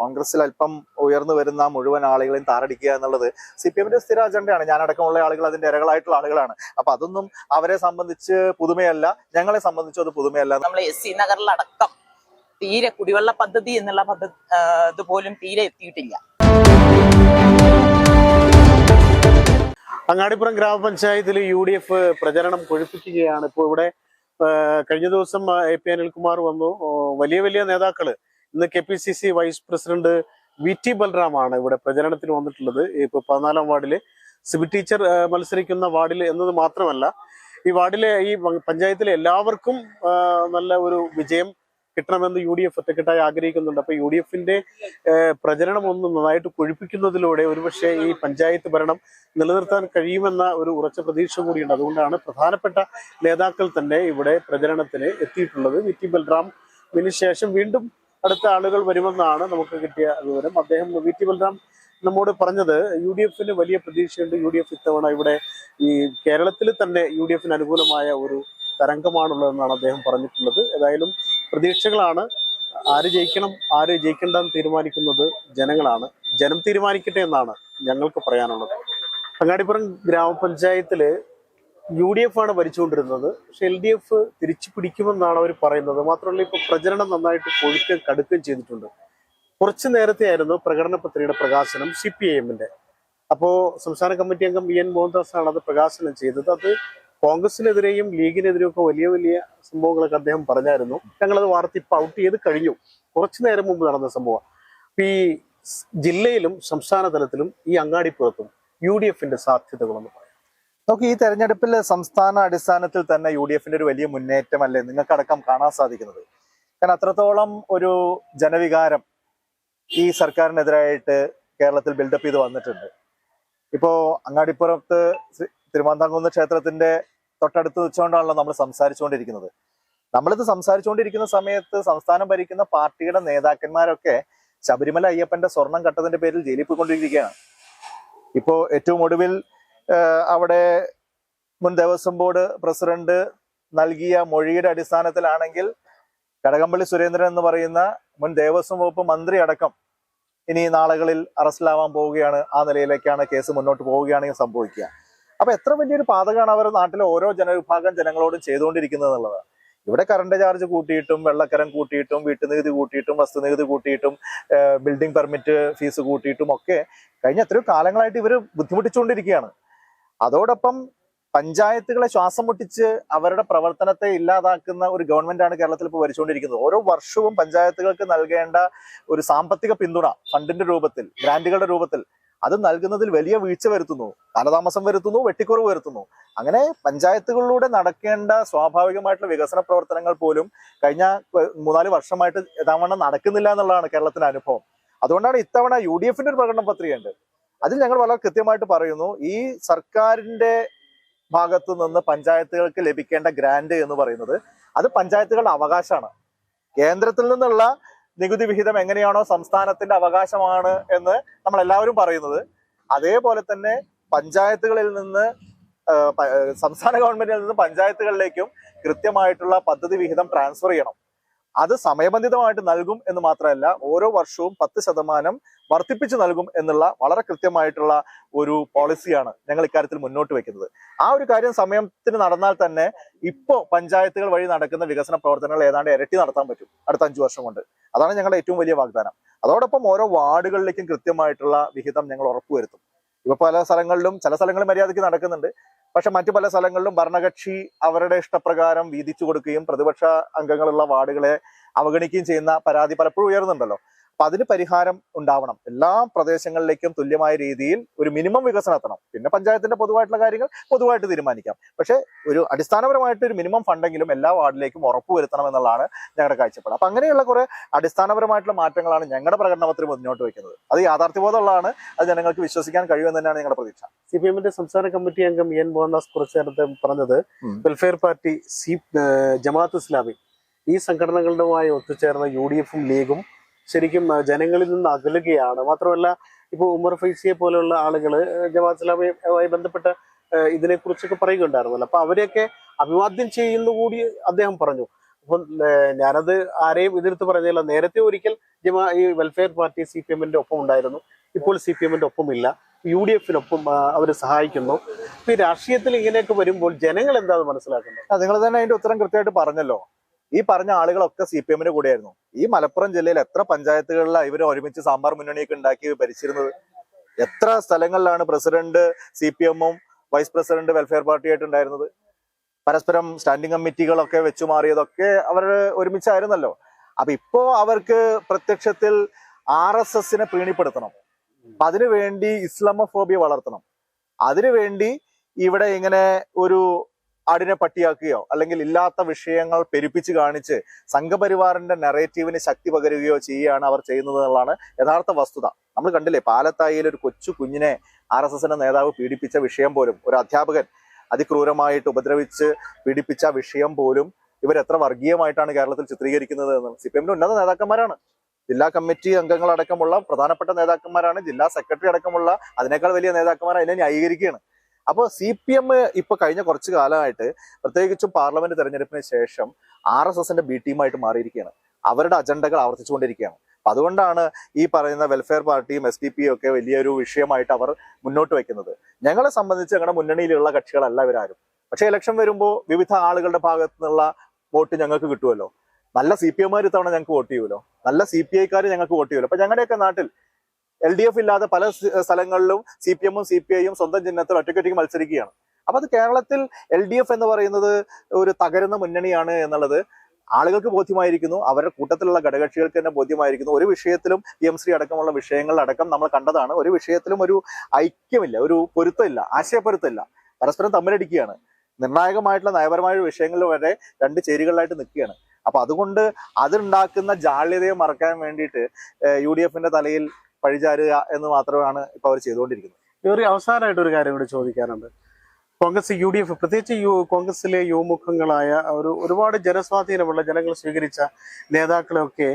കോൺഗ്രസിൽ അല്പം ഉയർന്നു വരുന്ന മുഴുവൻ ആളുകളെയും താറടിക്കുക എന്നുള്ളത് സി പി എമ്മിന്റെ സ്ഥിര അജണ്ടയാണ്. ഞാനടക്കമുള്ള ആളുകൾ അതിന്റെ ഇരകളായിട്ടുള്ള ആളുകളാണ്. അപ്പൊ അതൊന്നും അവരെ സംബന്ധിച്ച് പുതുമയല്ല. ഞങ്ങളെ സംബന്ധിച്ച് അത് പുതുമയല്ല. നമ്മൾ എസ് സി നഗറിലടക്കം തീരെ കുടിവെള്ള പദ്ധതി എന്നുള്ള പദ്ധതി ഇതുപോലും തീരെ എത്തിയിട്ടില്ല. അങ്ങാടിപ്പുറം ഗ്രാമപഞ്ചായത്തിൽ യു ഡി എഫ് പ്രചരണം കൊഴുപ്പിക്കുകയാണ്. ഇപ്പോൾ ഇവിടെ കഴിഞ്ഞ ദിവസം എ പി അനിൽകുമാർ വന്നു. വലിയ വലിയ നേതാക്കൾ. ഇന്ന് K P C C vice president V T ബൽറാമാണ് ഇവിടെ പ്രചരണത്തിന് വന്നിട്ടുള്ളത്. ഇപ്പൊ പതിനാലാം വാർഡിൽ സിബി ടീച്ചർ മത്സരിക്കുന്ന വാർഡിൽ എന്നത് മാത്രമല്ല ഈ വാർഡിലെ ഈ പഞ്ചായത്തിലെ എല്ലാവർക്കും നല്ല ഒരു വിജയം കിട്ടണമെന്ന് യു ഡി എഫ് ഒറ്റക്കെട്ടായി ആഗ്രഹിക്കുന്നുണ്ട്. അപ്പൊ യു ഡി എഫിന്റെ പ്രചരണം ഒന്ന് നന്നായിട്ട് കൊഴിപ്പിക്കുന്നതിലൂടെ ഒരുപക്ഷെ ഈ പഞ്ചായത്ത് ഭരണം നിലനിർത്താൻ കഴിയുമെന്ന ഒരു ഉറച്ച പ്രതീക്ഷ കൂടിയുണ്ട്. അതുകൊണ്ടാണ് പ്രധാനപ്പെട്ട നേതാക്കൾ തന്നെ ഇവിടെ പ്രചരണത്തിന് എത്തിയിട്ടുള്ളത്. വി ടി ബൽറാമിന് ശേഷം വീണ്ടും അടുത്ത ആളുകൾ വരുമെന്നാണ് നമുക്ക് കിട്ടിയ വിവരം. അദ്ദേഹം വി ടി ബൽറാം നമ്മോട് പറഞ്ഞത് യു ഡി എഫിന് വലിയ പ്രതീക്ഷയുണ്ട്. യു ഡി എഫ് ഇത്തവണ ഇവിടെ ഈ കേരളത്തിൽ തന്നെ യു ഡി എഫിന് അനുകൂലമായ ഒരു തരംഗമാണുള്ളതെന്നാണ് അദ്ദേഹം പറഞ്ഞിട്ടുള്ളത്. ഏതായാലും പ്രതീക്ഷകളാണ്. ആര് ജയിക്കണം ആര് ജയിക്കണ്ടെന്ന് തീരുമാനിക്കുന്നത് ജനങ്ങളാണ്. ജനം തീരുമാനിക്കട്ടെ എന്നാണ് ഞങ്ങൾക്ക് പറയാനുള്ളത്. അങ്ങാടിപ്പുറം ഗ്രാമപഞ്ചായത്തിൽ യു ഡി എഫ് ആണ് ഭരിച്ചുകൊണ്ടിരുന്നത്. പക്ഷെ എൽ ഡി എഫ് തിരിച്ചു പിടിക്കുമെന്നാണ് അവർ പറയുന്നത്. മാത്രമല്ല ഇപ്പൊ പ്രചരണം നന്നായിട്ട് കൊഴുക്കുകയും കടുക്കുകയും ചെയ്തിട്ടുണ്ട്. കുറച്ചു നേരത്തെ ആയിരുന്നു പ്രകടന പത്രികയുടെ പ്രകാശനം സി പി ഐ എമ്മിന്റെ. അപ്പോ സംസ്ഥാന കമ്മിറ്റി അംഗം വി എൻ മോഹൻദാസ് ആണ് അത് പ്രകാശനം ചെയ്തത്. അത് കോൺഗ്രസിനെതിരെയും ലീഗിനെതിരെയും ഒക്കെ വലിയ വലിയ സംഭവങ്ങളൊക്കെ അദ്ദേഹം പറഞ്ഞായിരുന്നു. ഞങ്ങളത് വാർത്ത ഇപ്പൊ ഔട്ട് ചെയ്ത് കഴിഞ്ഞു. കുറച്ചു നേരം മുമ്പ് നടന്ന സംഭവം ഈ ജില്ലയിലും സംസ്ഥാന തലത്തിലും ഈ അങ്ങാടിപ്പുറത്തും യു ഡി എഫിന്റെ സാധ്യതകളൊന്ന് നമുക്ക് ഈ തെരഞ്ഞെടുപ്പിൽ സംസ്ഥാന അടിസ്ഥാനത്തിൽ തന്നെ യു ഡി എഫിന്റെ ഒരു വലിയ മുന്നേറ്റമല്ലേ നിങ്ങൾക്കടക്കം കാണാൻ സാധിക്കുന്നത്? കാരണം അത്രത്തോളം ഒരു ജനവികാരം ഈ സർക്കാരിനെതിരായിട്ട് കേരളത്തിൽ ബിൽഡപ്പ് ചെയ്ത് വന്നിട്ടുണ്ട്. ഇപ്പോ അങ്ങാടിപ്പുറത്ത് തിരുവനന്തകുന്ന് ക്ഷേത്രത്തിന്റെ തൊട്ടടുത്ത് വെച്ചുകൊണ്ടാണല്ലോ നമ്മൾ സംസാരിച്ചുകൊണ്ടിരിക്കുന്നത്. നമ്മളിത് സംസാരിച്ചുകൊണ്ടിരിക്കുന്ന സമയത്ത് സംസ്ഥാനം ഭരിക്കുന്ന പാർട്ടിയുടെ നേതാക്കന്മാരൊക്കെ ശബരിമല അയ്യപ്പന്റെ സ്വർണം കട്ടതിന്റെ പേരിൽ ജയിലിൽ പോയിക്കൊണ്ടിരിക്കുകയാണ്. ഇപ്പോ ഏറ്റവും ഒടുവിൽ അവിടെ മുൻ ദേവസ്വം ബോർഡ് പ്രസിഡന്റ് നൽകിയ മൊഴിയുടെ അടിസ്ഥാനത്തിലാണെങ്കിൽ കടകംപള്ളി സുരേന്ദ്രൻ എന്ന് പറയുന്ന മുൻ ദേവസ്വം വകുപ്പ് മന്ത്രി അടക്കം ഇനി നാളുകളിൽ അറസ്റ്റിലാവാൻ പോവുകയാണ്. ആ നിലയിലേക്കാണ് കേസ് മുന്നോട്ട് പോവുകയാണെങ്കിൽ സംഭവിക്കുക. അപ്പൊ എത്ര വലിയൊരു പാതകമാണ് അവർ നാട്ടിലെ ഓരോ ജനവിഭാഗം ജനങ്ങളോടും ചെയ്തുകൊണ്ടിരിക്കുന്നത് എന്നുള്ളത്. ഇവിടെ കറണ്ട് ചാർജ് കൂട്ടിയിട്ടും വെള്ളക്കരം കൂട്ടിയിട്ടും വീട്ടുനികുതി കൂട്ടിയിട്ടും വസ്തുനികുതി കൂട്ടിയിട്ടും ബിൽഡിംഗ് പെർമിറ്റ് ഫീസ് കൂട്ടിയിട്ടും ഒക്കെ കഴിഞ്ഞ എത്രയോ കാലങ്ങളായിട്ട് ഇവർ ബുദ്ധിമുട്ടിച്ചുകൊണ്ടിരിക്കുകയാണ്. അതോടൊപ്പം പഞ്ചായത്തുകളെ ശ്വാസം മുട്ടിച്ച് അവരുടെ പ്രവർത്തനത്തെ ഇല്ലാതാക്കുന്ന ഒരു ഗവൺമെന്റാണ് കേരളത്തിൽ ഇപ്പോൾ ഭരിച്ചുകൊണ്ടിരിക്കുന്നത്. ഓരോ വർഷവും പഞ്ചായത്തുകൾക്ക് നൽകേണ്ട ഒരു സാമ്പത്തിക പിന്തുണ ഫണ്ടിന്റെ രൂപത്തിൽ ഗ്രാന്റുകളുടെ രൂപത്തിൽ അത് നൽകുന്നതിൽ വലിയ വീഴ്ച വരുത്തുന്നു. കാലതാമസം വരുത്തുന്നു വെട്ടിക്കുറവ് വരുത്തുന്നു. അങ്ങനെ പഞ്ചായത്തുകളിലൂടെ നടക്കേണ്ട സ്വാഭാവികമായിട്ടുള്ള വികസന പ്രവർത്തനങ്ങൾ പോലും കഴിഞ്ഞ മൂന്നാൽ വർഷമായിട്ട് യഥാവണ്ണം നടക്കുന്നില്ല എന്നുള്ളതാണ് കേരളത്തിന്റെ അനുഭവം. അതുകൊണ്ടാണ് ഇത്തവണ യു ഡി എഫിന്റെ ഒരു പ്രകടന പത്രികയുണ്ട്. അതിൽ ഞങ്ങൾ വളരെ കൃത്യമായിട്ട് പറയുന്നു ഈ സർക്കാരിന്റെ ഭാഗത്തു നിന്ന് പഞ്ചായത്തുകൾക്ക് ലഭിക്കേണ്ട ഗ്രാന്റ് എന്ന് പറയുന്നത് അത് പഞ്ചായത്തുകളുടെ അവകാശമാണ്. കേന്ദ്രത്തിൽ നിന്നുള്ള നികുതി വിഹിതം എങ്ങനെയാണോ സംസ്ഥാനത്തിന്റെ അവകാശമാണ് എന്ന് നമ്മൾ എല്ലാവരും പറയുന്നത്. അതേപോലെ തന്നെ പഞ്ചായത്തുകളിൽ നിന്ന് സംസ്ഥാന ഗവൺമെന്റിൽ നിന്ന് പഞ്ചായത്തുകളിലേക്കും കൃത്യമായിട്ടുള്ള പദ്ധതി വിഹിതം ട്രാൻസ്ഫർ ചെയ്യണം. അത് സമയബന്ധിതമായിട്ട് നൽകും എന്ന് മാത്രമല്ല ഓരോ വർഷവും പത്ത് ശതമാനം വർദ്ധിപ്പിച്ചു നൽകും എന്നുള്ള വളരെ കൃത്യമായിട്ടുള്ള ഒരു പോളിസിയാണ് ഞങ്ങൾ ഇക്കാര്യത്തിൽ മുന്നോട്ട് വെക്കുന്നത്. ആ ഒരു കാര്യം സമയത്തിന് നടന്നാൽ തന്നെ ഇപ്പോ പഞ്ചായത്തുകൾ വഴി നടക്കുന്ന വികസന പ്രവർത്തനങ്ങൾ ഏതാണ്ട് ഇരട്ടി നടത്താൻ പറ്റും അടുത്ത അഞ്ചു വർഷം കൊണ്ട്. അതാണ് ഞങ്ങളുടെ ഏറ്റവും വലിയ വാഗ്ദാനം. അതോടൊപ്പം ഓരോ വാർഡുകളിലേക്കും കൃത്യമായിട്ടുള്ള വിഹിതം ഞങ്ങൾ ഉറപ്പുവരുത്തും. ഇപ്പൊ പല സ്ഥലങ്ങളിലും ചില സ്ഥലങ്ങളിൽ മര്യാദയ്ക്ക് നടക്കുന്നുണ്ട്. പക്ഷെ മറ്റു പല സ്ഥലങ്ങളിലും ഭരണകക്ഷി അവരുടെ ഇഷ്ടപ്രകാരം വീതിച്ചു കൊടുക്കുകയും പ്രതിപക്ഷ അംഗങ്ങളുള്ള വാർഡുകളെ അവഗണിക്കുകയും ചെയ്യുന്ന പരാതി പലപ്പോഴും ഉയർന്നുണ്ടല്ലോ അപ്പൊ അതിന് പരിഹാരം ഉണ്ടാവണം. എല്ലാ പ്രദേശങ്ങളിലേക്കും തുല്യമായ രീതിയിൽ ഒരു മിനിമം വികസനം എത്തണം. പിന്നെ പഞ്ചായത്തിന്റെ പൊതുവായിട്ടുള്ള കാര്യങ്ങൾ പൊതുവായിട്ട് തീരുമാനിക്കാം. പക്ഷെ ഒരു അടിസ്ഥാനപരമായിട്ട് ഒരു മിനിമം ഫണ്ടെങ്കിലും എല്ലാ വാർഡിലേക്കും ഉറപ്പുവരുത്തണം എന്നുള്ളതാണ് ഞങ്ങളുടെ കാഴ്ചപ്പാട്. അപ്പൊ അങ്ങനെയുള്ള കുറെ അടിസ്ഥാനപരമായിട്ടുള്ള മാറ്റങ്ങളാണ് ഞങ്ങളുടെ പ്രകടനപത്രം മുന്നോട്ട് വയ്ക്കുന്നത്. അത് യാഥാർത്ഥ്യബോധമുള്ളതാണ്. അത് ജനങ്ങൾക്ക് വിശ്വസിക്കാൻ കഴിയുമെന്ന് തന്നെയാണ് ഞങ്ങളുടെ പ്രതീക്ഷ. സി പി എമ്മിന്റെ സംസ്ഥാന കമ്മിറ്റി അംഗം എൻ മോഹൻദാസ് കുറച്ചു നേരത്തെ പറഞ്ഞത് welfare party C Jamaat Islami ഈ സംഘടനകളുമായി ഒത്തുചേർന്ന യു ഡി എഫും ലീഗും ശരിക്കും ജനങ്ങളിൽ നിന്ന് അകലുകയാണ്. മാത്രമല്ല ഇപ്പോൾ ഉമർ ഫൈസിയെ പോലെയുള്ള ആളുകൾ ജമാഅത്ത് ഇസ്ലാമിയുമായി ബന്ധപ്പെട്ട ഇതിനെക്കുറിച്ചൊക്കെ പറയുകയുണ്ടായിരുന്നല്ലോ. അപ്പൊ അവരെയൊക്കെ അഭിവാദ്യം ചെയ്യുന്നു കൂടി അദ്ദേഹം പറഞ്ഞു. അപ്പം ഞാനത് ആരെയും എതിർത്ത് പറഞ്ഞില്ല. നേരത്തെ ഒരിക്കൽ ജമാ ഈ വെൽഫെയർ പാർട്ടി സി പി എമ്മിന്റെ ഒപ്പം ഉണ്ടായിരുന്നു. ഇപ്പോൾ സി പി എമ്മിന്റെ ഒപ്പമില്ല. യു ഡി എഫിനൊപ്പം അവർ സഹായിക്കുന്നു. ഈ രാഷ്ട്രീയത്തിൽ ഇങ്ങനെയൊക്കെ വരുമ്പോൾ ജനങ്ങൾ എന്താ മനസ്സിലാക്കുന്നത്? നിങ്ങൾ തന്നെ അതിന്റെ ഉത്തരം കൃത്യമായിട്ട് പറഞ്ഞല്ലോ. ഈ പറഞ്ഞ ആളുകളൊക്കെ സി പി എമ്മിന്റെ കൂടെയായിരുന്നു. ഈ മലപ്പുറം ജില്ലയിൽ എത്ര പഞ്ചായത്തുകളിലാണ് ഇവർ ഒരുമിച്ച് സാമ്പാർ മുന്നണിയൊക്കെ ഉണ്ടാക്കി ഭരിച്ചിരുന്നത്? എത്ര സ്ഥലങ്ങളിലാണ് പ്രസിഡന്റ് സി പി എമ്മും വൈസ് പ്രസിഡന്റ് വെൽഫെയർ പാർട്ടിയായിട്ട് ഉണ്ടായിരുന്നത്? പരസ്പരം സ്റ്റാൻഡിംഗ് കമ്മിറ്റികളൊക്കെ വെച്ചു മാറിയതൊക്കെ അവർ ഒരുമിച്ചായിരുന്നല്ലോ. അപ്പൊ ഇപ്പോ അവർക്ക് പ്രത്യക്ഷത്തിൽ ആർ എസ് എസിനെ പ്രീണിപ്പെടുത്തണം അപ്പൊ അതിനുവേണ്ടി ഇസ്ലാമോഫോബിയ വളർത്തണം. അതിനുവേണ്ടി ഇവിടെ ഇങ്ങനെ ഒരു ആടിനെ പട്ടിയാക്കുകയോ അല്ലെങ്കിൽ ഇല്ലാത്ത വിഷയങ്ങൾ പെരുപ്പിച്ച് കാണിച്ച് സംഘപരിവാറിന്റെ നെറേറ്റീവിന് ശക്തി പകരുകയോ ചെയ്യുകയാണ് അവർ ചെയ്യുന്നത് എന്നുള്ളതാണ് യഥാർത്ഥ വസ്തുത. നമ്മൾ കണ്ടില്ലേ പാലത്തായിയിൽ ഒരു കൊച്ചു കുഞ്ഞിനെ ആർ എസ് എസിന്റെ നേതാവ് പീഡിപ്പിച്ച വിഷയം പോലും ഒരു അധ്യാപകൻ അതിക്രൂരമായിട്ട് ഉപദ്രവിച്ച് പീഡിപ്പിച്ച വിഷയം പോലും ഇവരെത്ര വർഗീയമായിട്ടാണ് കേരളത്തിൽ ചിത്രീകരിക്കുന്നത് എന്ന് സി പി എമ്മിന്റെ ഉന്നത നേതാക്കന്മാരാണ്. ജില്ലാ കമ്മിറ്റി അംഗങ്ങളടക്കമുള്ള പ്രധാനപ്പെട്ട നേതാക്കന്മാരാണ്. ജില്ലാ സെക്രട്ടറി അടക്കമുള്ള അതിനേക്കാൾ വലിയ നേതാക്കന്മാർ അതിനെ ന്യായീകരിക്കുകയാണ്. അപ്പോൾ സി പി എം ഇപ്പൊ കഴിഞ്ഞ കുറച്ചു കാലമായിട്ട് പ്രത്യേകിച്ചും പാർലമെന്റ് തെരഞ്ഞെടുപ്പിന് ശേഷം ആർ എസ് എസിന്റെ ബി ടീമായിട്ട് മാറിയിരിക്കുകയാണ്. അവരുടെ അജണ്ടകൾ ആവർത്തിച്ചുകൊണ്ടിരിക്കുകയാണ്. അപ്പൊ അതുകൊണ്ടാണ് ഈ പറയുന്ന വെൽഫെയർ പാർട്ടിയും എസ് ഡി പിയും ഒക്കെ വലിയൊരു വിഷയമായിട്ട് അവർ മുന്നോട്ട് വെക്കുന്നത് ഞങ്ങളെ സംബന്ധിച്ച് ഞങ്ങളുടെ മുന്നണിയിലുള്ള കക്ഷികളല്ല ഇവരാരും. പക്ഷേ ഇലക്ഷൻ വരുമ്പോൾ വിവിധ ആളുകളുടെ ഭാഗത്തു നിന്നുള്ള വോട്ട് ഞങ്ങൾക്ക് കിട്ടുമല്ലോ നല്ല സി പി എമാർ ഇത്തവണ ഞങ്ങൾക്ക് വോട്ട് ചെയ്യുമല്ലോ നല്ല സി പി ഐക്കാർ ഞങ്ങൾക്ക് വോട്ട് ചെയ്യുമല്ലോ അപ്പൊ ഞങ്ങളുടെയൊക്കെ നാട്ടിൽ എൽ ഡി എഫ് ഇല്ലാതെ പല സ്ഥലങ്ങളിലും സി പി എമ്മും സി പി ഐയും സ്വന്തം ചിഹ്നത്തിൽ ഒറ്റയ്ക്കൊറ്റയ്ക്ക് മത്സരിക്കുകയാണ്. അപ്പൊ അത് കേരളത്തിൽ എൽ ഡി എഫ് എന്ന് പറയുന്നത് ഒരു തകരുന്ന മുന്നണിയാണ് എന്നുള്ളത് ആളുകൾക്ക് ബോധ്യമായിരിക്കുന്നു. അവരുടെ കൂട്ടത്തിലുള്ള ഘടകക്ഷികൾക്ക് തന്നെ ബോധ്യമായിരിക്കുന്നു. ഒരു വിഷയത്തിലും പി എം ശ്രീ അടക്കമുള്ള വിഷയങ്ങളിലടക്കം നമ്മൾ കണ്ടതാണ്. ഒരു വിഷയത്തിലും ഒരു ഐക്യമില്ല ഒരു പൊരുത്തമില്ല ആശയപ്പൊരുത്തമില്ല. പരസ്പരം തമ്മിലടിക്കുകയാണ്. നിർണായകമായിട്ടുള്ള നയപരമായ വിഷയങ്ങളിൽ വരെ രണ്ട് ചേരികളിലായിട്ട് നിൽക്കുകയാണ്. അപ്പൊ അതുകൊണ്ട് അതുണ്ടാക്കുന്ന ജാള്യതയെ മറക്കാൻ വേണ്ടിയിട്ട് യു ഡി എഫിന്റെ തലയിൽ പഴിചാരുക എന്ന് മാത്രമാണ് ഇപ്പൊ അവർ ചെയ്തുകൊണ്ടിരിക്കുന്നത്. വേറെ അവസാനമായിട്ട് ഒരു കാര്യം കൂടി ചോദിക്കാനുണ്ട്. കോൺഗ്രസ് യു ഡി എഫ് പ്രത്യേകിച്ച് യു കോൺഗ്രസിലെ യുവമുഖങ്ങളായ ഒരു ഒരുപാട് ജനസ്വാധീനമുള്ള ജനങ്ങൾ സ്വീകരിച്ച നേതാക്കളെയൊക്കെ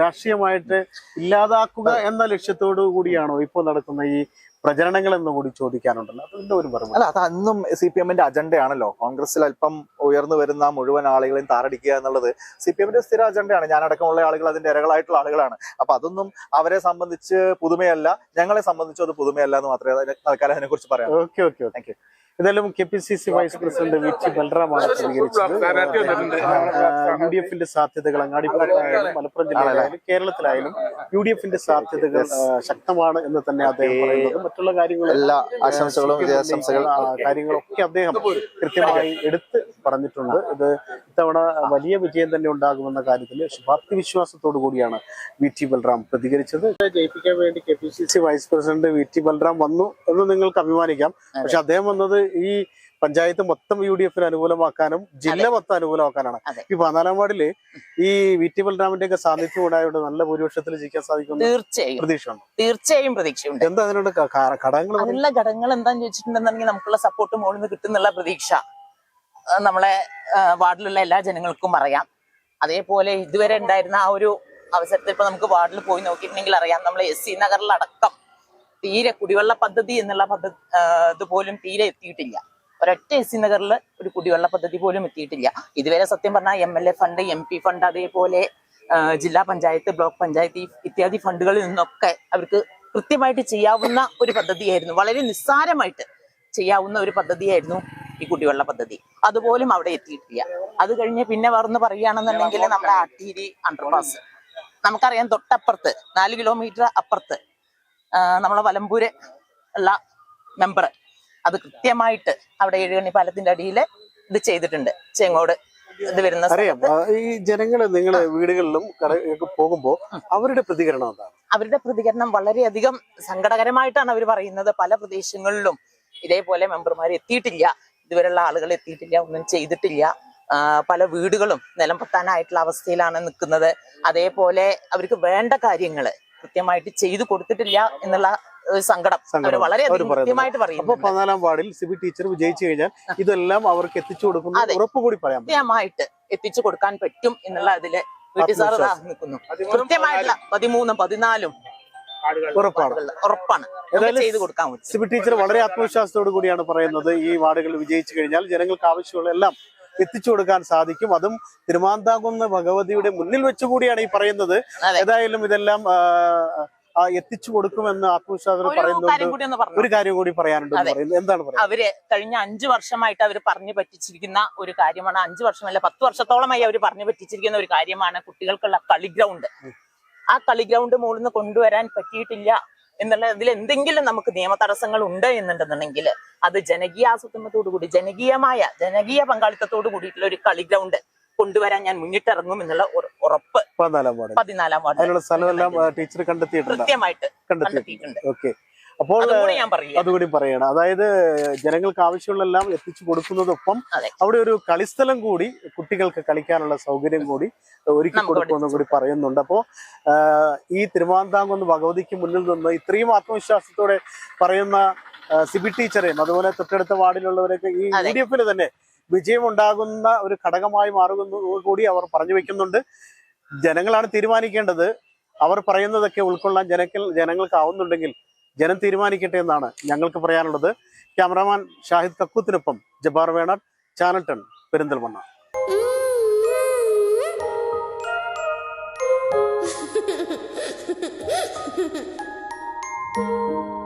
രാഷ്ട്രീയമായിട്ട് ഇല്ലാതാക്കുക എന്ന ലക്ഷ്യത്തോടു കൂടിയാണോ ഇപ്പോൾ നടക്കുന്ന ഈ പ്രചരണങ്ങൾ എന്ന് കൂടി ചോദിക്കാനുണ്ടല്ലോ. അതിന്റെ ഒരു മറുപടി. അല്ല അത് അന്നും സി പി എമ്മിന്റെ അജണ്ടയാണല്ലോ. കോൺഗ്രസിൽ അല്പം ഉയർന്നു വരുന്ന മുഴുവൻ ആളുകളെയും താറടിക്കുക എന്നുള്ളത് സി പി എമ്മിന്റെ സ്ഥിര അജണ്ടയാണ്. ഞാനടക്കമുള്ള ആളുകൾ അതിന്റെ ഇരകളായിട്ടുള്ള ആളുകളാണ്. അപ്പൊ അതൊന്നും അവരെ സംബന്ധിച്ച് പുതുമയല്ല. ഞങ്ങളെ സംബന്ധിച്ച് അത് പുതുമയല്ല എന്ന് മാത്രമേ അതിനെ- തൽക്കാലം അതിനെ കുറിച്ച് പറയാം ഓക്കെ ഓക്കെ താങ്ക് യു എന്തായാലും K P C C vice president V T ബൽറാമാണ് പ്രതികരിച്ചത്. യു ഡി എഫിന്റെ സാധ്യതകൾ അങ്ങാടിപ്പുറത്തായാലും മലപ്പുറം ജില്ലയിലായാലും കേരളത്തിലായാലും യു ഡി എഫിന്റെ സാധ്യതകൾ ശക്തമാണ് എന്ന് തന്നെ അദ്ദേഹം പറയുന്നത്. മറ്റുള്ള കാര്യങ്ങളും എല്ലാ ആശംസകളും കാര്യങ്ങളൊക്കെ അദ്ദേഹം കൃത്യമായി എടുത്ത് പറഞ്ഞിട്ടുണ്ട്. ഇത് ഇത്തവണ വലിയ വിജയം തന്നെ ഉണ്ടാകുമെന്ന കാര്യത്തിൽ ശുഭാപ്തി വിശ്വാസത്തോടു കൂടിയാണ് വി ടി ബൽറാം പ്രതികരിച്ചത്. ജയിപ്പിക്കാൻ വേണ്ടി K P C C vice president V T Balram വന്നു എന്ന് നിങ്ങൾക്ക് അഭിമാനിക്കാം. പക്ഷെ അദ്ദേഹം വന്നത് ഈ പഞ്ചായത്ത് മൊത്തം യു ഡി എഫിന് അനുകൂലമാക്കാനും ജില്ല മൊത്തം അനുകൂലമാക്കാനാണ്. ഈ പതിനാലാം വാർഡിൽ ഈ വി ടി ബൽറാമിന്റെ ഒക്കെ സാന്നിധ്യം ഉണ്ടായതുകൊണ്ട് നല്ല ഭൂരിപക്ഷത്തിൽ ജയിക്കാൻ സാധിക്കും തീർച്ചയായും. പ്രതീക്ഷയുണ്ട്. തീർച്ചയായും പ്രതീക്ഷയുണ്ട്. എന്താ അതിനോട് ഘടകങ്ങൾ? അതിനുള്ള ഘടകങ്ങൾ എന്താന്ന് ചോദിച്ചിട്ടുണ്ടെന്നുണ്ടെങ്കിൽ നമുക്കുള്ള സപ്പോർട്ട് മുകളിൽ നിന്ന് കിട്ടുന്നുള്ള പ്രതീക്ഷ. നമ്മളെ വാർഡിലുള്ള എല്ലാ ജനങ്ങൾക്കും അറിയാം അതേപോലെ ഇതുവരെ ഉണ്ടായിരുന്ന ആ ഒരു അവസരത്തിൽ ഇപ്പൊ നമുക്ക് വാർഡിൽ പോയി നോക്കിയിട്ടുണ്ടെങ്കിൽ അറിയാം. നമ്മൾ എസ് സി നഗറിലടക്കം തീരെ കുടിവെള്ള പദ്ധതി എന്നുള്ള പദ്ധതി ഇതുപോലും തീരെ എത്തിയിട്ടില്ല. ഒരൊറ്റ എസ് സി നഗറിൽ ഒരു കുടിവെള്ള പദ്ധതി പോലും എത്തിയിട്ടില്ല. ഇതുവരെ സത്യം പറഞ്ഞാൽ M L A fund M P fund അതേപോലെ ജില്ലാ പഞ്ചായത്ത് ബ്ലോക്ക് പഞ്ചായത്ത് ഇത്യാദി ഫണ്ടുകളിൽ നിന്നൊക്കെ അവർക്ക് കൃത്യമായിട്ട് ചെയ്യാവുന്ന ഒരു പദ്ധതിയായിരുന്നു. വളരെ നിസ്സാരമായിട്ട് ചെയ്യാവുന്ന ഒരു പദ്ധതിയായിരുന്നു ഈ കുടിവെള്ള പദ്ധതി അതുപോലും അവിടെ എത്തിയിട്ടില്ല. അത് കഴിഞ്ഞ് പിന്നെ വേറൊന്ന് പറയുകയാണെന്നുണ്ടെങ്കിൽ നമ്മുടെ ആട്ടീരി അണ്ടർപാസ് നമുക്കറിയാം തൊട്ടപ്പുറത്ത് നാല് കിലോമീറ്റർ അപ്പുറത്ത് നമ്മളെ വലമ്പൂര് ഉള്ള മെമ്പർ അത് കൃത്യമായിട്ട് അവിടെ ഏഴുകണി പാലത്തിന്റെ അടിയിൽ ഇത് ചെയ്തിട്ടുണ്ട്. ചെങ്ങോട് ഇത് വരുന്ന ഈ ജനങ്ങൾ നിങ്ങൾ വീടുകളിലും പോകുമ്പോൾ പോകുമ്പോ അവരുടെ പ്രതികരണം എന്താണ്? അവരുടെ പ്രതികരണം വളരെയധികം സങ്കടകരമായിട്ടാണ് അവർ പറയുന്നത്. പല പ്രദേശങ്ങളിലും ഇതേപോലെ മെമ്പർമാർ എത്തിയിട്ടില്ല. ഇതുവരെയുള്ള ആളുകൾ എത്തിയിട്ടില്ല ഒന്നും ചെയ്തിട്ടില്ല. പല വീടുകളും നിലം പൊത്താനായിട്ടുള്ള അവസ്ഥയിലാണ് നിൽക്കുന്നത്. അതേപോലെ അവർക്ക് വേണ്ട കാര്യങ്ങൾ കൃത്യമായിട്ട് ചെയ്തു കൊടുത്തിട്ടില്ല എന്നുള്ള സങ്കടം അവർ കൃത്യമായിട്ട് പറയും അപ്പൊ പതിനാലാം വാർഡിൽ സിബി ടീച്ചർ വിജയിച്ചു കഴിഞ്ഞാൽ ഇതെല്ലാം അവർക്ക് എത്തിച്ചു കൊടുക്കുന്ന. ഉറപ്പ് കൂടി പറയാം കൃത്യമായിട്ട് എത്തിച്ചു കൊടുക്കാൻ പറ്റും എന്നുള്ള അതിൽ വീട്ടിൽ ആത്മവിശ്വാസം. നിൽക്കുന്നു. കൃത്യമായിട്ടുള്ള പതിമൂന്നും പതിനാലും ഉറപ്പാണ്. ഉറപ്പാണ്. ഏതായാലും സിബി ടീച്ചർ വളരെ ആത്മവിശ്വാസത്തോടു കൂടിയാണ് പറയുന്നത് ഈ വാർഡുകൾ വിജയിച്ചു കഴിഞ്ഞാൽ ജനങ്ങൾക്ക് ആവശ്യമുള്ള എല്ലാം എത്തിച്ചു കൊടുക്കാൻ സാധിക്കും. അതും തിരുമാന്താകുന്ന ഭഗവതിയുടെ മുന്നിൽ വെച്ചുകൂടിയാണ് ഈ പറയുന്നത്. ഏതായാലും ഇതെല്ലാം എത്തിച്ചു കൊടുക്കുമെന്ന് ആത്മവിശ്വാസം പറയുന്നത് പറയുന്നുണ്ട്. ഒരു കാര്യം കൂടി പറയാനുണ്ട്. എന്താണ് അവർ കഴിഞ്ഞ അഞ്ചു വർഷമായിട്ട് അവർ പറഞ്ഞു പറ്റിച്ചിരിക്കുന്ന ഒരു കാര്യമാണ്. അഞ്ചു വർഷമല്ല പത്ത് വർഷത്തോളമായി അവർ പറഞ്ഞു പറ്റിച്ചിരിക്കുന്ന ഒരു കാര്യമാണ് കുട്ടികൾക്കുള്ള കളി ഗ്രൗണ്ട്. ആ കളി ഗ്രൗണ്ട് മുകളിൽ നിന്ന് കൊണ്ടുവരാൻ പറ്റിയിട്ടില്ല എന്നുള്ള ഇതിൽ എന്തെങ്കിലും നമുക്ക് നിയമ തടസ്സങ്ങൾ ഉണ്ട് എന്നുണ്ടെന്നുണ്ടെങ്കിൽ അത് ജനകീയ ആസൂത്രണത്തോടു കൂടി ജനകീയമായ ജനകീയ പങ്കാളിത്തത്തോടു കൂടിയിട്ടുള്ള ഒരു കളി ഗ്രൗണ്ട് കൊണ്ടുവരാൻ ഞാൻ മുന്നിട്ടിറങ്ങും എന്നുള്ള ഉറ- ഉറപ്പ് പതിനാലാം വാർഡ് അതിനുള്ള സ്ഥലമെല്ലാം ടീച്ചർ കണ്ടെത്തിയിട്ടുണ്ട്? കൃത്യമായിട്ട് കണ്ടെത്തിയിട്ടുണ്ട്. ഓക്കെ. അപ്പോൾ അതുകൂടി പറയണം അതായത് ജനങ്ങൾക്ക് ആവശ്യമുള്ളെല്ലാം എത്തിച്ചു കൊടുക്കുന്നതൊപ്പം അവിടെ ഒരു കളിസ്ഥലം കൂടി കുട്ടികൾക്ക് കളിക്കാനുള്ള സൗകര്യം കൂടി ഒരുക്കി കൊടുക്കുമെന്നും കൂടി പറയുന്നുണ്ട്. അപ്പോ ആഹ്, ഈ തിരുവാന്താംകുന്ന് ഭഗവതിക്ക് മുന്നിൽ നിന്ന് ഇത്രയും ആത്മവിശ്വാസത്തോടെ പറയുന്ന സിബി ടീച്ചറേയും അതുപോലെ തൊട്ടടുത്ത വാർഡിലുള്ളവരൊക്കെ ഈ. യു ഡി എഫിന് തന്നെ വിജയമുണ്ടാകുന്ന ഒരു ഘടകമായി മാറുമെന്ന് കൂടി അവർ പറഞ്ഞു വെക്കുന്നുണ്ട്. ജനങ്ങളാണ് തീരുമാനിക്കേണ്ടത്. അവർ പറയുന്നതൊക്കെ ഉൾക്കൊള്ളാൻ ജനങ്ങൾ ജനങ്ങൾക്കാവുന്നുണ്ടെങ്കിൽ ജനം തീരുമാനിക്കട്ടെ എന്നാണ് ഞങ്ങൾക്ക് പറയാനുള്ളത്. ക്യാമറാമാൻ ഷാഹിദ് കക്കൂത്തിനൊപ്പം ജബാർ വേണർ ചാനൽ ടൺ പെരിന്തൽമണ്ണ. നിങ്ങളുടെ